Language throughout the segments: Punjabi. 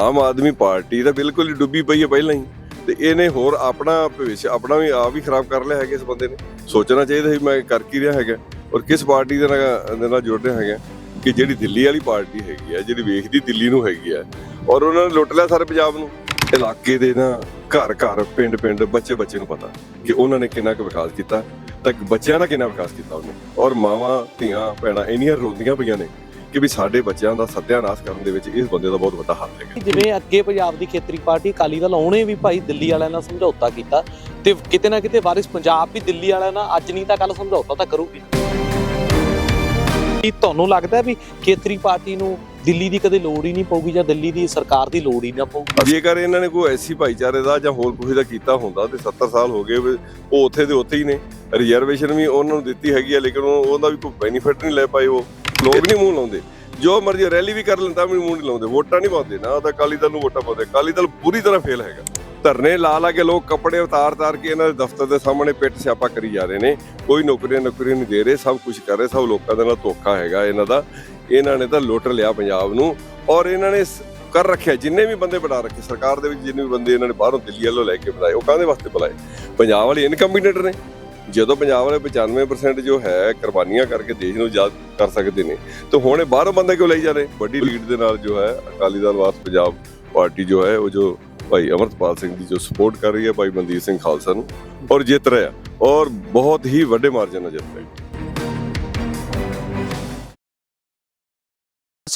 ਆਮ ਆਦਮੀ ਪਾਰਟੀ ਤਾਂ ਬਿਲਕੁਲ ਹੀ ਡੁੱਬੀ ਪਈ ਹੈ ਪਹਿਲਾਂ ਹੀ। ਤੇ ਇਹਨੇ ਹੋਰ ਆਪਣਾ ਭਵਿੱਖ ਆਪਣਾ ਵੀ ਆਪ ਹੀ ਖਰਾਬ ਕਰ ਲਿਆ ਹੈਗਾ ਇਸ ਬੰਦੇ ਨੇ। ਸੋਚਣਾ ਚਾਹੀਦਾ ਸੀ ਮੈਂ ਕਰ ਕੀ ਰਿਹਾ ਹੈਗਾ। ਔਰ ਕਿਸ ਪਾਰਟੀ ਦੇ ਨਾਲ ਦੇ ਨਾਲ ਜੁੜ ਰਿਹਾ ਹੈਗਾ ਕਿ ਜਿਹੜੀ ਦਿੱਲੀ ਵਾਲੀ ਪਾਰਟੀ ਹੈਗੀ ਆ ਜਿਹੜੀ ਵੇਖਦੀ ਦਿੱਲੀ ਨੂੰ ਹੈਗੀ ਆ ਔਰ ਉਹਨਾਂ ਨੇ ਲੁੱਟ ਲਿਆ ਸਾਰੇ ਪੰਜਾਬ ਨੂੰ। ਇਲਾਕੇ ਦੇ ਨਾ ਘਰ ਘਰ, ਪਿੰਡ ਪਿੰਡ, ਬੱਚੇ ਬੱਚੇ ਨੂੰ ਪਤਾ ਕਿ ਉਹਨਾਂ ਨੇ ਕਿੰਨਾ ਕੁ ਵਿਕਾਸ ਕੀਤਾ। ਤਾਂ ਬੱਚਿਆਂ ਦਾ ਕਿੰਨਾ ਵਿਕਾਸ ਕੀਤਾ ਉਹਨੇ। ਔਰ ਮਾਵਾਂ, ਧੀਆਂ, ਭੈਣਾਂ ਇੰਨੀਆਂ ਰੋਂਦੀਆਂ ਪਈਆਂ ਨੇ ਕਿ ਵੀ ਸਾਡੇ ਬੱਚਿਆਂ ਦਾ ਸੱਤਿਆਨਾਸ਼ ਕਰਨ ਦੇ ਵਿੱਚ ਇਸ ਬੰਦੇ ਦਾ ਬਹੁਤ ਵੱਡਾ ਹੱਥ ਹੈਗਾ। ਜਿਵੇਂ ਅੱਗੇ ਪੰਜਾਬ ਦੀ ਖੇਤਰੀ ਪਾਰਟੀ ਅਕਾਲੀ ਦਲ ਉਹਨੇ ਵੀ ਭਾਈ ਦਿੱਲੀ ਵਾਲਿਆਂ ਨਾਲ ਸਮਝੌਤਾ ਕੀਤਾ ਤੇ ਕਿਤੇ ਨਾ ਕਿਤੇ ਵਾਰਿਸ ਪੰਜਾਬ ਵੀ ਦਿੱਲੀ ਵਾਲਿਆਂ ਨਾਲ ਅੱਜ ਨਹੀਂ ਤਾਂ ਕੱਲ ਸਮਝੌਤਾ ਤਾਂ ਕਰੂਗੀ। ਕੀ ਤੁਹਾਨੂੰ ਲੱਗਦਾ ਵੀ ਖੇਤਰੀ ਪਾਰਟੀ ਨੂੰ ਦਿੱਲੀ ਦੀ ਕਦੇ ਲੋੜ ਹੀ ਨਹੀਂ ਪਊਗੀ ਜਾਂ ਦਿੱਲੀ ਦੀ ਸਰਕਾਰ ਦੀ ਲੋੜ ਹੀ ਨਾ ਪਊਗੀ? ਜੇਕਰ ਇਹਨਾਂ ਨੇ ਕੋਈ ਐਸੀ ਭਾਈਚਾਰੇ ਦਾ ਜਾਂ ਹੋਰ ਕਿਸੇ ਦਾ ਕੀਤਾ ਹੁੰਦਾ ਤੇ 70 ਸਾਲ ਹੋ ਗਏ ਉਹ ਉੱਥੇ ਦੇ ਉੱਥੇ ਹੀ ਨੇ। ਰਿਜ਼ਰਵੇਸ਼ਨ ਵੀ ਉਹਨਾਂ ਨੂੰ ਦਿੱਤੀ ਹੈਗੀ ਆ ਲੇਕਿਨ ਉਹ- ਉਹਦਾ ਵੀ ਕੋਈ ਬੈਨੀਫਿਟ ਨਹੀਂ ਲੈ ਪਾਏ ਉਹ। ਲੋਕ ਨਹੀਂ ਮੂੰਹ ਲਾਉਂਦੇ। ਜੋ ਮਰਜ਼ੀ ਰੈਲੀ ਵੀ ਕਰ ਲੈਂਦਾ ਵੀ ਮੂੰਹ ਨਹੀਂ ਲਾਉਂਦੇ। ਵੋਟਾਂ ਨਹੀਂ ਪਾਉਂਦੇ। ਨਾ ਤਾਂ ਅਕਾਲੀ ਦਲ ਨੂੰ ਵੋਟਾਂ ਪਾਉਂਦੇ। ਅਕਾਲੀ ਦਲ ਪੂਰੀ ਤਰ੍ਹਾਂ ਫੇਲ ਹੈਗਾ। ਧਰਨੇ ਲਾ ਲਾ ਕੇ ਲੋਕ ਕੱਪੜੇ ਉਤਾਰ ਉਤਾਰ ਕੇ ਇਹਨਾਂ ਦੇ ਦਫ਼ਤਰ ਦੇ ਸਾਹਮਣੇ ਪਿੱਟ ਸਿਆਪਾ ਕਰੀ ਜਾ ਰਹੇ ਨੇ। ਕੋਈ ਨੌਕਰੀਆਂ ਨੌਕਰੀਆਂ ਨਹੀਂ ਦੇ ਰਹੇ। ਸਭ ਕੁਝ ਕਰ ਰਹੇ। ਸਭ ਲੋਕਾਂ ਦੇ ਨਾਲ ਧੋਖਾ ਹੈਗਾ ਇਹਨਾਂ ਦਾ। ਇਹਨਾਂ ਨੇ ਤਾਂ ਲੁੱਟ ਲਿਆ ਪੰਜਾਬ ਨੂੰ। ਔਰ ਇਹਨਾਂ ਨੇ ਕਰ ਰੱਖਿਆ। ਜਿੰਨੇ ਵੀ ਬੰਦੇ ਬਣਾ ਰੱਖੇ, ਸਰਕਾਰ ਦੇ ਵਿੱਚ ਜਿੰਨੇ ਵੀ ਬੰਦੇ ਇਹਨਾਂ ਨੇ ਬਾਹਰੋਂ ਦਿੱਲੀ ਵੱਲੋਂ ਲੈ ਕੇ ਬਣਾਏ ਉਹ ਕਾਹਦੇ ਵਾਸਤੇ ਬੁਲਾਏ? ਪੰਜਾਬ ਵਾਲੇ ਇਨਕੰਪੀਟੈਂਟ ਨੇ। ਜਦੋਂ ਪੰਜਾਬ ਵਾਲੇ 95% ਜੋ ਹੈ ਕੁਰਬਾਨੀਆਂ ਕਰਕੇ ਦੇਸ਼ ਨੂੰ ਯਾਦ ਕਰ ਸਕਦੇ ਨੇ, ਤੇ ਹੁਣ ਇਹ ਬਾਹਰੋਂ ਬੰਦੇ ਕਿਉਂ ਲਈ ਜਾ ਰਹੇ? ਵੱਡੀ ਲੀਡ ਦੇ ਨਾਲ ਜੋ ਹੈ ਅਕਾਲੀ ਦਲ ਵਾਸ ਪੰਜਾਬ ਪਾਰਟੀ ਜੋ ਹੈ, ਉਹ ਜੋ ਭਾਈ ਅਮਰਤਪਾਲ ਸਿੰਘ ਦੀ ਜੋ ਸਪੋਰਟ ਕਰ ਰਹੀ ਹੈ, ਭਾਈ ਮਨਦੀਪ ਸਿੰਘ ਖਾਲਸਾ ਨੂੰ, ਔਰ ਜਿੱਤ ਰਿਹਾ, ਔਰ ਬਹੁਤ ਹੀ ਵੱਡੇ ਮਾਰਜਨ ਨਾਲ ਜਿੱਤ ਰਿਹਾ।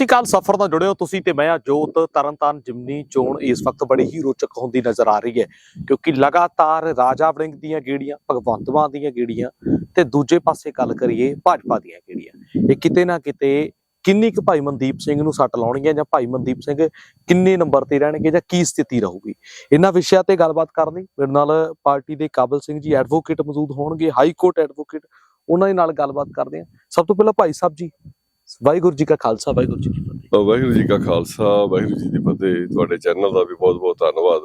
ਅਸੀਂ ਕੱਲ ਸਫ਼ਰ ਨਾਲ ਜੁੜੇ ਤੁਸੀਂ ਤੇ ਮੈਂ ਆ ਜੋਤ। ਤਰਨਤਾਰਨ ਜਿਮਨੀ ਚੋਣ ਇਸ ਵਕਤ ਬੜੀ ਹੀ ਰੋਚਕ ਹੁੰਦੀ ਨਜ਼ਰ ਆ ਰਹੀ ਹੈ, ਕਿਉਂਕਿ ਲਗਾਤਾਰ ਰਾਜਾ ਵੜਿੰਗ ਦੀਆਂ ਗੇੜੀਆਂ, ਭਗਵੰਤ ਮਾਨ ਦੀਆਂ ਗੇੜੀਆਂ ਤੇ ਦੂਜੇ ਪਾਸੇ ਗੱਲ ਕਰੀਏ ਭਾਜਪਾ ਦੀਆਂ ਗੇੜੀਆਂ। ਇਹ ਕਿਤੇ ਨਾ ਕਿਤੇ ਕਿੰਨੀ ਕੁ ਭਾਈ ਮਨਦੀਪ ਸਿੰਘ ਨੂੰ ਸੱਟ ਲਾਉਣਗੀਆਂ ਜਾਂ ਭਾਈ ਮਨਦੀਪ ਸਿੰਘ ਕਿੰਨੇ ਨੰਬਰ ਤੇ ਰਹਿਣਗੇ ਜਾਂ ਕੀ ਸਥਿਤੀ ਰਹੂਗੀ? ਇਹਨਾਂ ਵਿਸ਼ਿਆਂ ਤੇ ਗੱਲਬਾਤ ਕਰਨ ਲਈ। ਮੇਰੇ ਨਾਲ ਪਾਰਟੀ ਦੇ ਕਾਬਲ ਸਿੰਘ ਜੀ ਐਡਵੋਕੇਟ ਮੌਜੂਦ ਹੋਣਗੇ ਹਾਈ ਕੋਰਟ ਐਡਵੋਕੇਟ ਉਹਨਾਂ ਦੇ ਨਾਲ ਗੱਲਬਾਤ ਕਰਦੇ ਹਾਂ। ਸਭ ਤੋਂ ਪਹਿਲਾਂ ਭਾਈ ਸਾਹਿਬ ਜੀ ਵਾਹਿਗੁਰੂ ਜੀ ਕਾ ਖਾਲਸਾ ਵਾਹਿਗੁਰੂ ਜੀ ਕੀ ਫਤਿਹ। ਵਾਹਿਗੁਰੂ ਜੀ ਕਾ ਖਾਲਸਾ ਵਾਹਿਗੁਰੂ ਜੀ ਦੀ ਫਤਿਹ। ਤੁਹਾਡੇ ਚੈਨਲ ਦਾ ਵੀ ਬਹੁਤ-ਬਹੁਤ ਧੰਨਵਾਦ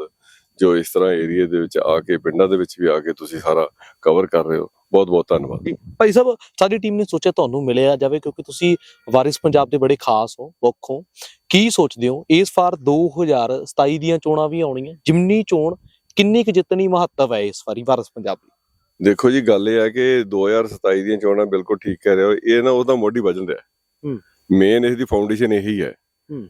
ਜੋ ਇਸ ਤਰ੍ਹਾਂ ਏਰੀਆ ਦੇ ਵਿੱਚ ਆ ਕੇ ਪਿੰਡਾਂ ਦੇ ਵਿੱਚ ਵੀ ਆ ਕੇ ਤੁਸੀਂ ਸਾਰਾ ਕਵਰ ਕਰ ਰਹੇ ਹੋ। ਬਹੁਤ-ਬਹੁਤ ਧੰਨਵਾਦ। ਭਾਈ ਸਾਹਿਬ ਸਾਡੀ ਟੀਮ ਨੇ ਸੋਚਿਆ ਤੁਹਾਨੂੰ ਮਿਲਿਆ ਜਾਵੇ ਕਿਉਂਕਿ ਤੁਸੀਂ ਵਾਰਿਸ ਪੰਜਾਬ ਦੇ ਬੜੇ ਖਾਸ ਹੋ ਹੋ। ਕੀ ਸੋਚਦੇ ਹੋ? ਇਸ ਵਾਰ 2027 ਦੀਆਂ ਚੋਣਾਂ ਵੀ ਆਉਣੀਆਂ। ਜਿਮਨੀ ਚੋਣ ਕਿੰਨੀ ਕੁ ਜਿੱਤਣੀ ਮਹੱਤਵ ਹੈ ਇਸ ਵਾਰੀ ਵਾਰਿਸ ਪੰਜਾਬ ਦੀ? ਦੇਖੋ ਜੀ ਗੱਲ ਇਹ ਹੈ ਕਿ 2027 ਦੀਆਂ ਚੋਣਾਂ ਬਿਲਕੁਲ ਠੀਕ ਕਹਿ ਰਹੇ ਹੋ। ਇਹ ਨਾ ਉਹਦਾ ਮੋਢੀ ਵਜਨ ਰਿਹਾ। ਮੇਨ ਇਸ ਦੀ ਫਾਊਂਡੇਸ਼ਨ ਇਹੀ ਹੈ।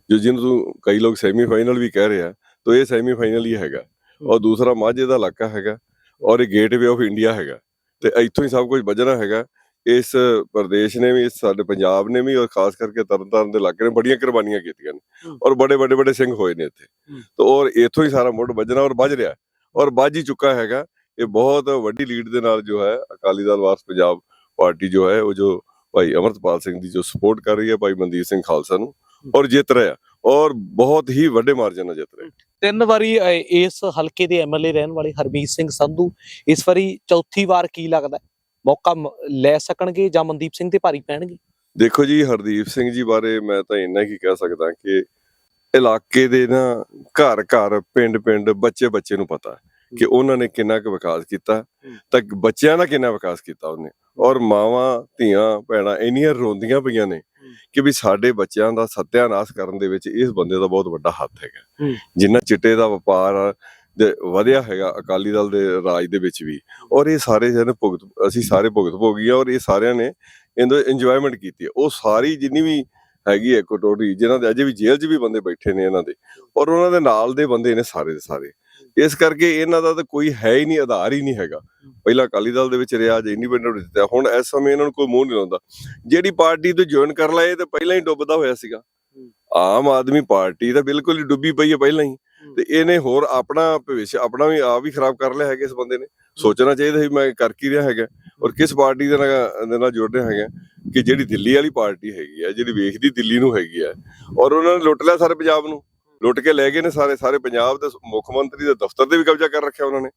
ਜੋ ਜਿਹਨੂੰ ਤੂੰ ਕਈ ਲੋਕ ਸੈਮੀਫਾਈਨਲ ਵੀ ਕਹਿ ਰਹੇ ਤਾਂ ਇਹ ਸੈਮੀਫਾਈਨਲ ਹੀ ਹੈਗਾ। ਔਰ ਦੂਸਰਾ ਮਾਝੇ ਦਾ ਇਲਾਕਾ ਹੈਗਾ ਔਰ ਇਹ ਗੇਟਵੇ ਆਫ ਇੰਡੀਆ ਹੈਗਾ। ਤੇ ਇੱਥੋਂ ਹੀ ਸਭ ਕੁਝ ਵੱਜਣਾ ਹੈਗਾ। ਇਸ ਪ੍ਰਦੇਸ਼ ਨੇ ਵੀ ਸਾਡੇ ਪੰਜਾਬ ਨੇ ਵੀ ਔਰ ਖਾਸ ਕਰਕੇ ਤਰਨਤਾਰਨ ਦੇ ਇਲਾਕੇ ਨੇ ਬੜੀਆਂ ਕੁਰਬਾਨੀਆਂ ਕੀਤੀਆਂ ਨੇ। ਔਰ ਬੜੇ ਵੱਡੇ ਵੱਡੇ ਸਿੰਘ ਹੋਏ ਨੇ ਇੱਥੇ। ਤੇ ਔਰ ਇੱਥੋਂ ਹੀ ਸਾਰਾ ਮੁੱਢ ਵੱਜਣਾ ਔਰ ਵੱਜ ਰਿਹਾ। ਔਰ ਵੱਜ ਹੀ ਚੁੱਕਾ ਹੈਗਾ। ਇਹ ਬਹੁਤ ਵੱਡੀ ਲੀਡ ਦੇ ਨਾਲ ਜੋ ਹੈ ਅਕਾਲੀ ਦਲ ਵਾਰਸ ਪੰਜਾਬ ਪਾਰਟੀ ਜੋ ਹੈ ਉਹ ਜੋ ਭਾਈ ਅਮਰਤਪਾਲ ਸਿੰਘ ਦੀ ਜੋ ਸਪੋਰਟ ਕਰ ਰਹੀ ਹੈ ਭਾਈ ਮਨਦੀਪ ਸਿੰਘ ਖਾਲਸਾ ਨੂੰ ਔਰ ਜਿੱਤ ਰਿਹਾ ਔਰ ਬਹੁਤ ਹੀ ਵੱਡੇ ਮਾਰਜਨ ਨਾਲ ਜਿੱਤ ਰਿਹਾ ਤਿੰਨ ਵਾਰੀ ਇਸ ਹਲਕੇ ਦੇ ਐਮਐਲਏ ਰਹਿਣ ਵਾਲੇ ਹਰਮੀਤ ਸਿੰਘ ਸੰਧੂ ਇਸ ਵਾਰੀ ਚੌਥੀ ਵਾਰ ਕੀ ਲੱਗਦਾ? ਮੌਕਾ ਲੈ ਸਕਣਗੇ ਜਾਂ ਮਨਦੀਪ ਸਿੰਘ ਤੇ ਭਾਰੀ ਪੈਣਗੇ? ਦੇਖੋ ਜੀ ਹਰਦੀਪ ਸਿੰਘ ਜੀ ਬਾਰੇ ਮੈਂ ਤਾਂ ਇੰਨਾ ਹੀ ਕਹਿ ਸਕਦਾ ਕਿ ਇਲਾਕੇ ਦੇ ਨਾ ਘਰ ਘਰ ਪਿੰਡ ਪਿੰਡ ਬੱਚੇ ਬੱਚੇ ਨੂੰ ਪਤਾ ਹੈ। ਕਿ ਉਹਨਾਂ ਨੇ ਕਿੰਨਾ ਕੁ ਵਿਕਾਸ ਕੀਤਾ ਤਾਂ ਬੱਚਿਆਂ ਦਾ ਕਿੰਨਾ ਵਿਕਾਸ ਕੀਤਾ ਉਹਨੇ। ਔਰ ਮਾਵਾਂ ਧੀਆਂ ਭੈਣਾਂ ਇੰਨੀਆਂ ਰੋਂਦੀਆਂ ਪਈਆਂ ਨੇ ਕਿ ਵੀ ਸਾਡੇ ਬੱਚਿਆਂ ਦਾ ਸੱਤਿਆਨਾਸ਼ ਕਰਨ ਦੇ ਵਿੱਚ ਇਸ ਬੰਦੇ ਦਾ ਬਹੁਤ ਵੱਡਾ ਹੱਥ ਹੈਗਾ। ਜਿੰਨਾ ਚਿੱਟੇ ਦਾ ਵਪਾਰ ਦੇ ਵਧਿਆ ਹੈਗਾ ਅਕਾਲੀ ਦਲ ਦੇ ਰਾਜ ਦੇ ਵਿੱਚ ਵੀ। ਔਰ ਇਹ ਸਾਰੇ ਜਨ ਭੁਗਤ ਅਸੀਂ ਸਾਰੇ ਭੁਗਤ ਭੋਗੀ ਆ ਔਰ ਇਹ ਸਾਰਿਆਂ ਨੇ ਇਹਦੇ ਇੰਜੋਇਮੈਂਟ ਕੀਤੀ ਹੈ ਉਹ ਸਾਰੀ ਜਿੰਨੀ ਵੀ ਹੈਗੀ ਹੈ ਕਟੋਰੀ ਜਿਨ੍ਹਾਂ ਦੇ ਅਜੇ ਵੀ ਜੇਲ੍ਹ 'ਚ ਵੀ ਬੰਦੇ ਬੈਠੇ ਨੇ ਇਹਨਾਂ ਦੇ ਔਰ ਉਹਨਾਂ ਦੇ ਨਾਲ ਦੇ ਬੰਦੇ ਨੇ ਸਾਰੇ ਦੇ ਸਾਰੇ। ਇਸ ਕਰਕੇ ਇਹਨਾਂ ਦਾ ਤਾਂ ਕੋਈ ਹੈ ਹੀ ਨਹੀਂ, ਆਧਾਰ ਹੀ ਨਹੀਂ ਹੈਗਾ। ਪਹਿਲਾਂ ਅਕਾਲੀ ਦਲ ਦੇ ਵਿੱਚ ਰਿਹਾ ਜੇ ਇੰਡੀਪੈਂਡੈਂਟ ਦਿੱਤਾ ਹੁਣ ਇਸ ਸਮੇਂ ਇਹਨਾਂ ਨੂੰ ਕੋਈ ਮੂੰਹ ਨਹੀਂ ਲਾਉਂਦਾ। ਜਿਹੜੀ ਪਾਰਟੀ ਤੋਂ ਜੁਆਇਨ ਕਰ ਲਏ ਤੇ ਪਹਿਲਾਂ ਹੀ ਡੁੱਬਦਾ ਹੋਇਆ ਸੀਗਾ। ਆਮ ਆਦਮੀ ਪਾਰਟੀ ਤਾਂ ਬਿਲਕੁਲ ਹੀ ਡੁੱਬੀ ਪਈ ਹੈ ਪਹਿਲਾਂ ਹੀ। ਤੇ ਇਹਨੇ ਹੋਰ ਆਪਣਾ ਭਵਿੱਖ ਆਪਣਾ ਵੀ ਆਪ ਹੀ ਖਰਾਬ ਕਰ ਲਿਆ ਹੈਗਾ ਇਸ ਬੰਦੇ ਨੇ। ਸੋਚਣਾ ਚਾਹੀਦਾ ਸੀ, ਮੈਂ ਕਰ ਕੀ ਰਿਹਾ ਹੈਗਾ। ਔਰ ਕਿਸ ਪਾਰਟੀ ਦੇ ਨਾਲ ਦੇ ਨਾਲ ਜੁੜ ਰਿਹਾ ਹੈਗਾ ਕਿ ਜਿਹੜੀ ਦਿੱਲੀ ਵਾਲੀ ਪਾਰਟੀ ਹੈਗੀ ਆ ਜਿਹੜੀ ਵੇਖਦੀ ਦਿੱਲੀ ਨੂੰ ਹੈਗੀ ਆ ਔਰ ਉਹਨਾਂ ਨੇ ਲੁੱਟ ਲਿਆ ਸਾਰੇ ਪੰਜਾਬ ਨੂੰ। ਲੁੱਟ ਕੇ ਲੈ ਗਏ ਨੇ ਸਾਰੇ ਸਾਰੇ ਪੰਜਾਬ ਦੇ ਮੁੱਖ ਮੰਤਰੀ ਦੇ ਦਫ਼ਤਰ ਤੇ ਵੀ ਕਬਜ਼ਾ ਕਰ ਰੱਖਿਆ ਉਹਨਾਂ ਨੇ।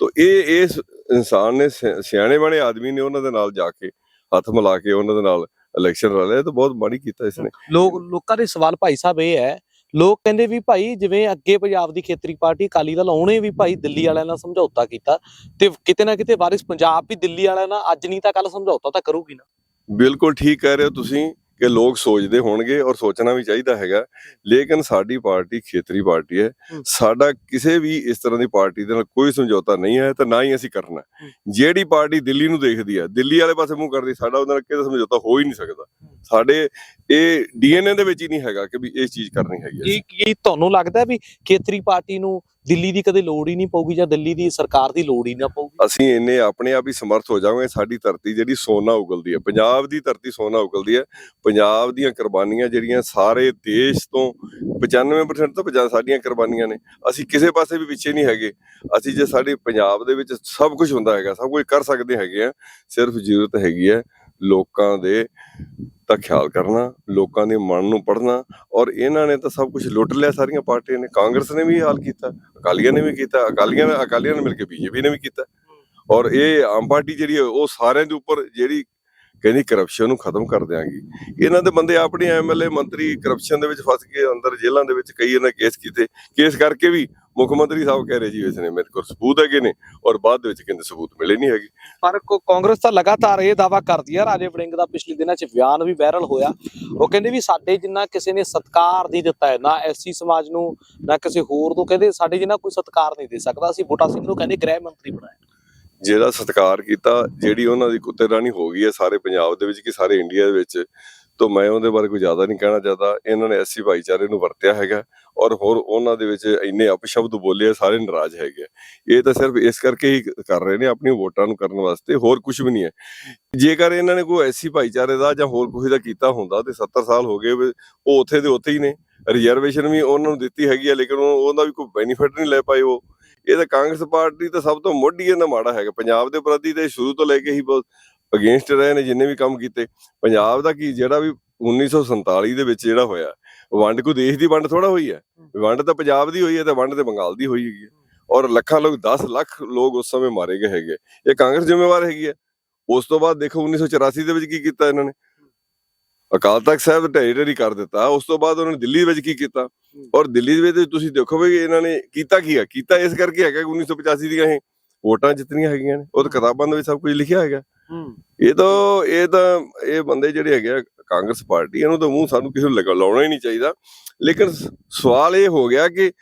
ਤੋ ਇਹ ਇਸ ਇਨਸਾਨ ਨੇ ਸਿਆਣੇ ਬਣੇ ਆਦਮੀ ਨੇ ਉਹਨਾਂ ਦੇ ਨਾਲ ਜਾ ਕੇ ਹੱਥ ਮਿਲਾ ਕੇ ਉਹਨਾਂ ਦੇ ਨਾਲ ਇਲੈਕਸ਼ਨ ਰਲਿਆ ਤਾਂ ਬਹੁਤ ਮਾੜੀ ਕੀਤਾ ਇਸਨੇ। ਲੋਕ ਲੋਕਾਂ ਦੇ ਸਵਾਲ ਭਾਈ ਸਾਹਿਬ ਇਹ ਹੈ ਲੋਕ ਕਹਿੰਦੇ ਵੀ ਭਾਈ ਜਿਵੇਂ ਅੱਗੇ ਪੰਜਾਬ ਦੀ ਖੇਤਰੀ ਪਾਰਟੀ ਅਕਾਲੀ ਦਲ ਉਹਨੇ ਵੀ ਭਾਈ ਦਿੱਲੀ ਵਾਲਿਆਂ ਨਾਲ ਸਮਝੌਤਾ ਕੀਤਾ ਤੇ ਕਿਤੇ ਨਾ ਕਿਤੇ ਵਾਰਿਸ ਪੰਜਾਬ ਵੀ ਦਿੱਲੀ ਵਾਲਿਆਂ ਨਾਲ ਅੱਜ ਨਹੀਂ ਤਾਂ ਕੱਲ ਸਮਝੌਤਾ ਤਾਂ ਕਰੂਗੀ ਨਾ। ਬਿਲਕੁਲ ਠੀਕ ਕਹਿ ਰਹੇ ਹੋ ਤੁਸੀਂ। ਕਿ ਲੋਕ ਸੋਚਦੇ ਹੋਣਗੇ ਔਰ ਸੋਚਣਾ ਵੀ ਚਾਹੀਦਾ ਹੈਗਾ ਲੇਕਿਨ ਸਾਡੀ ਪਾਰਟੀ ਖੇਤਰੀ ਪਾਰਟੀ ਹੈ। ਸਾਡਾ ਕਿਸੇ ਵੀ ਇਸ ਤਰ੍ਹਾਂ ਦੀ ਪਾਰਟੀ ਦੇ ਨਾਲ ਕੋਈ ਸਮਝੌਤਾ ਨਹੀਂ ਹੈ ਤੇ ਨਾ ਹੀ ਅਸੀਂ ਕਰਨਾ। ਜਿਹੜੀ ਪਾਰਟੀ ਦਿੱਲੀ ਨੂੰ ਦੇਖਦੀ ਹੈ ਦਿੱਲੀ ਵਾਲੇ ਪਾਸੇ ਮੂੰਹ ਕਰਦੀ ਸਾਡਾ ਉਹਦੇ ਨਾਲ ਕਿਤੇ ਸਮਝੌਤਾ ਹੋ ਹੀ ਨਹੀਂ ਸਕਦਾ ਸਾਡੇ ਇਹ ਡੀਐਨਏ ਦੇ ਵਿੱਚ ਹੀ ਨਹੀਂ ਹੈਗਾ ਕਿ ਵੀ ਇਹ ਚੀਜ਼ ਕਰਨੀ ਹੈਗੀ। ਕੀ ਕੀ ਤੁਹਾਨੂੰ ਲੱਗਦਾ ਵੀ ਖੇਤਰੀ ਪਾਰਟੀ ਨੂੰ ਦਿੱਲੀ ਦੀ ਕਦੇ ਲੋੜ ਹੀ ਨਹੀਂ ਪਊਗੀ ਜਾਂ ਦਿੱਲੀ ਦੀ ਸਰਕਾਰ ਦੀ ਲੋੜ ਹੀ ਨਾ ਪਊਗੀ? ਅਸੀਂ ਇੰਨੇ ਆਪਣੇ ਆਪ ਹੀ ਸਮਰਥ ਹੋ ਜਾਵਾਂਗੇ, ਸਾਡੀ ਧਰਤੀ ਜਿਹੜੀ ਸੋਨਾ ਉਗਲਦੀ ਹੈ, ਪੰਜਾਬ ਦੀ ਧਰਤੀ ਸੋਨਾ ਉਗਲਦੀ ਹੈ, ਪੰਜਾਬ ਦੀਆਂ ਕੁਰਬਾਨੀਆਂ ਜਿਹੜੀਆਂ ਸਾਰੇ ਦੇਸ਼ ਤੋਂ 95% ਤੋਂ ਪੰਜਾਹ ਸਾਡੀਆਂ ਕੁਰਬਾਨੀਆਂ ਨੇ। ਅਸੀਂ ਕਿਸੇ ਪਾਸੇ ਵੀ ਪਿੱਛੇ ਨਹੀਂ ਹੈਗੇ। ਅਸੀਂ ਜੇ ਸਾਡੇ ਪੰਜਾਬ ਦੇ ਵਿੱਚ ਸਭ ਕੁਝ ਹੁੰਦਾ ਹੈਗਾ, ਸਭ ਕੁਝ ਕਰ ਸਕਦੇ ਹੈਗੇ ਆ, ਸਿਰਫ ਜ਼ਰੂਰਤ ਹੈਗੀ ਹੈ ਲੋਕਾਂ ਦੇ ਦਾ ਖਿਆਲ ਕਰਨਾ, ਲੋਕਾਂ ਦੇ ਮਨ ਨੂੰ ਪੜ੍ਹਨਾ ਔਰ ਇਹਨਾਂ ਨੇ ਤਾਂ ਸਭ ਕੁਝ ਲੁੱਟ ਲਿਆ, ਸਾਰੀਆਂ ਪਾਰਟੀਆਂ ਨੇ। ਕਾਂਗਰਸ ਨੇ ਵੀ ਹਾਲ ਕੀਤਾ, ਅਕਾਲੀਆਂ ਨੇ ਵੀ ਕੀਤਾ, ਅਕਾਲੀਆਂ ਨੇ ਅਕਾਲੀਆਂ ਨੇ ਮਿਲ ਕੇ ਬੀਜੇਪੀ ਨੇ ਵੀ ਕੀਤਾ। ਔਰ ਇਹ ਆਮ ਪਾਰਟੀ ਜਿਹੜੀ ਹੈ, ਉਹ ਸਾਰਿਆਂ ਦੇ ਉੱਪਰ ਜਿਹੜੀ ਕਹਿੰਦੀ ਕਰਪਸ਼ਨ ਨੂੰ ਖਤਮ ਕਰ ਦਿਆਂਗੀ। ਇਹਨਾਂ ਦੇ ਬੰਦੇ ਆਪਣੇ ਐਮਐਲਏ ਮੰਤਰੀ ਕਰਪਸ਼ਨ ਦੇ ਵਿੱਚ ਫਸ ਕੇ ਅੰਦਰ ਜੇਲ੍ਹਾਂ ਦੇ ਵਿੱਚ ਕਈ ਇਹਨਾਂ ਕੇਸ ਕੀਤੇ। ਕੇਸ ਕਰਕੇ ਵੀ ਮੁੱਖ ਮੰਤਰੀ ਸਾਹਿਬ ਕਹਿ ਰਹੇ ਜੀ ਇਸ ਨੇ ਮੇਰੇ ਕੋਲ ਸਬੂਤ ਹੈਗੇ ਨੇ ਔਰ ਬਾਅਦ ਵਿੱਚ ਕਹਿੰਦੇ ਸਬੂਤ ਮਿਲੇ ਨਹੀਂ ਹੈਗੇ। ਪਰ ਕਾਂਗਰਸ ਤਾਂ ਲਗਾਤਾਰ ਇਹ ਦਾਵਾ ਕਰਦੀ ਆ ਰਾਜੇ ਵੜਿੰਗ ਦਾ ਪਿਛਲੇ ਦਿਨਾਂ 'ਚ ਬਿਆਨ ਵੀ ਵਾਇਰਲ ਹੋਇਆ। ਉਹ ਕਹਿੰਦੇ ਵੀ ਸਾਡੇ ਜਿੰਨਾ ਕਿਸੇ ਨੇ ਸਤਕਾਰ ਨਹੀਂ ਦਿੱਤਾ ਹੈ ਨਾ ਐਸਸੀ ਸਮਾਜ ਨੂੰ ਨਾ ਕਿਸੇ ਹੋਰ ਨੂੰ ਕਹਿੰਦੇ ਸਾਡੇ ਜਿੰਨਾ ਕੋਈ ਸਤਕਾਰ ਨਹੀਂ ਦੇ ਸਕਦਾ ਅਸੀਂ ਬੂਟਾ ਸਿੰਘ ਨੂੰ ਕਹਿੰਦੇ ਗ੍ਰਹਿ ਮੰਤਰੀ ਬਣਾਇਆ। ਜਿਹੜਾ ਸਤਿਕਾਰ ਕੀਤਾ ਜਿਹੜੀ ਉਹਨਾਂ ਦੀ ਕੁੱਤੇਰਾਨੀ ਹੋ ਗਈ ਹੈ ਸਾਰੇ ਪੰਜਾਬ ਦੇ ਵਿੱਚ ਕਿ ਸਾਰੇ ਇੰਡੀਆ ਦੇ ਵਿੱਚ ਤਾਂ ਮੈਂ ਉਹਦੇ ਬਾਰੇ ਕੋਈ ਜ਼ਿਆਦਾ ਨਹੀਂ ਕਹਿਣਾ ਚਾਹਦਾ ਇਹਨਾਂ ਨੇ ਐਸੀ ਭਾਈਚਾਰੇ ਨੂੰ ਵਰਤਿਆ ਹੈਗਾ ਔਰ ਹੋਰ ਉਹਨਾਂ ਦੇ ਵਿੱਚ ਇੰਨੇ ਅਪਸ਼ਬਦ ਬੋਲੇ ਸਾਰੇ ਨਾਰਾਜ਼ ਹੈਗੇ ਇਹ ਤਾਂ ਸਿਰਫ ਇਸ ਕਰਕੇ ਹੀ ਕਰ ਰਹੇ ਨੇ ਆਪਣੀ ਵੋਟਾਂ ਨੂੰ ਕਰਨ ਵਾਸਤੇ, ਹੋਰ ਕੁਝ ਵੀ ਨਹੀਂ ਹੈ। ਜੇਕਰ ਇਹਨਾਂ ਨੇ ਕੋਈ ਐਸੀ ਭਾਈਚਾਰੇ ਦਾ ਜਾਂ ਹੋਰ ਕੋਈ ਦਾ ਕੀਤਾ ਹੁੰਦਾ ਤੇ 70 ਸਾਲ ਹੋ ਗਏ, ਉਹ ਉੱਥੇ ਦੇ ਉੱਥੇ ਹੀ ਨੇ। ਰਿਜ਼ਰਵੇਸ਼ਨ ਵੀ ਉਹਨਾਂ ਨੂੰ ਦਿੱਤੀ ਹੈਗੀ ਆ, ਲੇਕਿਨ ਉਹ- ਉਹਦਾ ਵੀ ਕੋਈ ਬੈਨੀਫਿਟ ਨਹੀਂ ਲੈ ਪਾਏ ਉਹ। ਇਹ ਤਾਂ ਕਾਂਗਰਸ ਪਾਰਟੀ ਤਾਂ ਸਭ ਤੋਂ ਮੋਢੀ ਇਹਨਾਂ ਮਾੜਾ ਹੈਗਾ। ਪੰਜਾਬ ਦੇ ਪ੍ਰਤੀ ਤੇ ਸ਼ੁਰੂ ਤੋਂ ਲੈ ਕੇ ਹੀ ਅਗੇਂਸਟ ਰਹੇ ਨੇ, ਜਿੰਨੇ ਵੀ ਕੰਮ ਕੀਤੇ। ਪੰਜਾਬ ਦਾ ਕੀ, ਜਿਹੜਾ ਵੀ 1947 ਦੇ ਵਿੱਚ ਜਿਹੜਾ ਹੋਇਆ, ਵੰਡ ਕੋ ਦੇਸ਼ ਦੀ ਵੰਡ ਥੋੜਾ ਹੋਈ ਹੈ। ਵੰਡ ਤਾਂ ਪੰਜਾਬ ਦੀ ਹੋਈ ਹੈ ਤੇ ਵੰਡ ਤੇ ਬੰਗਾਲ ਦੀ ਹੋਈ ਹੈਗੀ ਹੈ। ਔਰ ਲੱਖਾਂ ਲੋਕ 10 ਲੱਖ ਲੋਕ ਉਸ ਸਮੇਂ ਮਾਰੇ ਗਏ ਹੈਗੇ। ਇਹ ਕਾਂਗਰਸ ਜ਼ਿੰਮੇਵਾਰ ਹੈਗੀ ਹੈ। ਉਸ ਤੋਂ ਬਾਅਦ ਦੇਖੋ 1984 ਦੇ ਵਿੱਚ ਕੀ ਕੀਤਾ ਇਹਨਾਂ ਨੇ? ਅਕਾਲ ਤਖਤ ਸਾਹਿਬ ਟੈਰੀਟਰੀ ਕਰ ਦਿੱਤਾ। ਉਸ ਤੋਂ ਬਾਅਦ ਉਹਨਾਂ ਨੇ ਦਿੱਲੀ ਵਿੱਚ ਕੀ ਕੀਤਾ? ਔਰ ਦਿੱਲੀ ਦੇ ਵਿੱਚ ਤੁਸੀਂ ਦੇਖੋਗੇ ਕਿ ਇਹਨਾਂ ਨੇ ਕੀਤਾ ਕੀ ਹੈ? ਕੀਤਾ ਇਸ ਕਰਕੇ ਹੈਗਾ ਕਿ 1985 ਦੀਆਂ ਇਹ ਵੋਟਾਂ ਜਿੱਤਣੀਆਂ ਹੈਗੀਆਂ ਨੇ। ਉਹ ਤਾਂ ਕਿਤਾਬਾਂ ਦੇ ਵਿੱਚ ਸਭ ਕੁਝ ਲਿਖਿਆ ਹੈਗਾ। ਇਹ ਤਾਂ ਇਹ ਤਾਂ, ਇਹ ਬੰਦੇ ਜਿਹੜੇ ਹੈਗੇ ਆ, ਕਾਂਗਰਸ ਪਾਰਟੀ, ਇਹਨੂੰ ਤਾਂ ਮੂੰਹ ਸਾਨੂੰ ਕਿਸੇ ਨੂੰ ਲਗਾ, ਲਾਉਣਾ ਹੀ ਨਹੀਂ ਚਾਹੀਦਾ। ਲੇਕਿਨ ਸਵਾਲ ਇਹ ਹੋ ਗਿਆ ਕਿ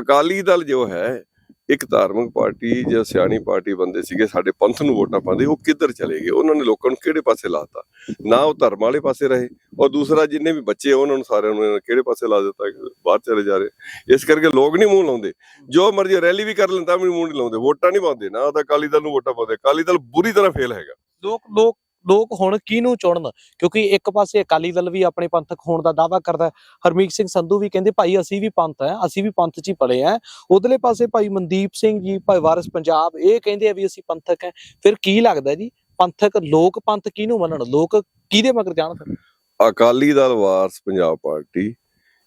ਅਕਾਲੀ ਦਲ ਜੋ ਹੈ, ਇੱਕ ਧਾਰਮਿਕ ਪਾਰਟੀ ਜਾਂ ਸਿਆਣੀ ਪਾਰਟੀ ਬੰਦੇ ਸੀਗੇ, ਸਾਡੇ ਪੰਥ ਨੂੰ ਵੋਟਾਂ ਪਾਉਂਦੇ, ਉਹ ਕਿੱਧਰ ਚਲੇ ਗਏ? ਉਹਨਾਂ ਨੇ ਲੋਕਾਂ ਨੂੰ ਕਿਹੜੇ ਪਾਸੇ ਲਾਤਾ? ਨਾ ਉਹ ਧਰਮ ਵਾਲੇ ਪਾਸੇ ਰਹੇ, ਔਰ ਦੂਸਰਾ, ਜਿੰਨੇ ਵੀ ਬੱਚੇ ਉਹਨਾਂ ਨੂੰ ਸਾਰਿਆਂ ਨੂੰ ਕਿਹੜੇ ਪਾਸੇ ਲਾ ਦਿੱਤਾ, ਬਾਹਰ ਚਲੇ ਜਾ ਰਹੇ? ਇਸ ਕਰਕੇ ਲੋਕ ਨਹੀਂ ਮੂੰਹ ਲਾਉਂਦੇ। ਜੋ ਮਰਜ਼ੀ ਰੈਲੀ ਵੀ ਕਰ ਲੈਂਦਾ ਵੀ ਮੂੰਹ ਨਹੀਂ ਲਾਉਂਦੇ, ਵੋਟਾਂ ਨਹੀਂ ਪਾਉਂਦੇ, ਨਾ ਤਾਂ ਅਕਾਲੀ ਦਲ ਨੂੰ ਵੋਟਾਂ ਪਾਉਂਦੇ। ਅਕਾਲੀ ਦਲ ਬੁਰੀ ਤਰ੍ਹਾਂ ਫੇਲ ਹੈਗਾ। ਲੋਕ ਲੋਕ ਲੋਕ ਹੁਣ ਕਿਹਨੂੰ ਚੁਣਨ? ਕਿਉਂਕਿ ਇੱਕ ਪਾਸੇ ਅਕਾਲੀ ਦਲ ਵੀ ਆਪਣੇ ਪੰਥਕ ਹੋਣ ਦਾ ਦਾਵਾ ਕਰਦਾ ਹੈ। ਹਰਮੀਤ ਸਿੰਘ ਸੰਧੂ ਵੀ ਕਹਿੰਦੇ, ਭਾਈ, ਅਸੀਂ ਵੀ ਪੰਥ ਹੈ, ਅਸੀਂ ਵੀ ਪੰਥ 'ਚ ਹੀ ਪਲੇ ਆ ਉਧਰਲੇ ਪਾਸੇ ਭਾਈ ਮਨਦੀਪ ਸਿੰਘ ਜੀ, ਭਾਈ ਵਾਰਿਸ ਪੰਜਾਬ, ਇਹ ਕਹਿੰਦੇ ਆ ਵੀ ਅਸੀਂ ਪੰਥਕ ਹੈ। ਫਿਰ ਕੀ ਲੱਗਦਾ ਜੀ? ਪੰਥਕ, ਲੋਕ ਪੰਥ ਕਿਹਨੂੰ ਮੰਨਣ? ਲੋਕ ਕਿਹਦੇ ਮਗਰ ਜਾਣ ਫਿਰ? ਅਕਾਲੀ ਦਲ, ਵਾਰਸ ਪੰਜਾਬ ਪਾਰਟੀ,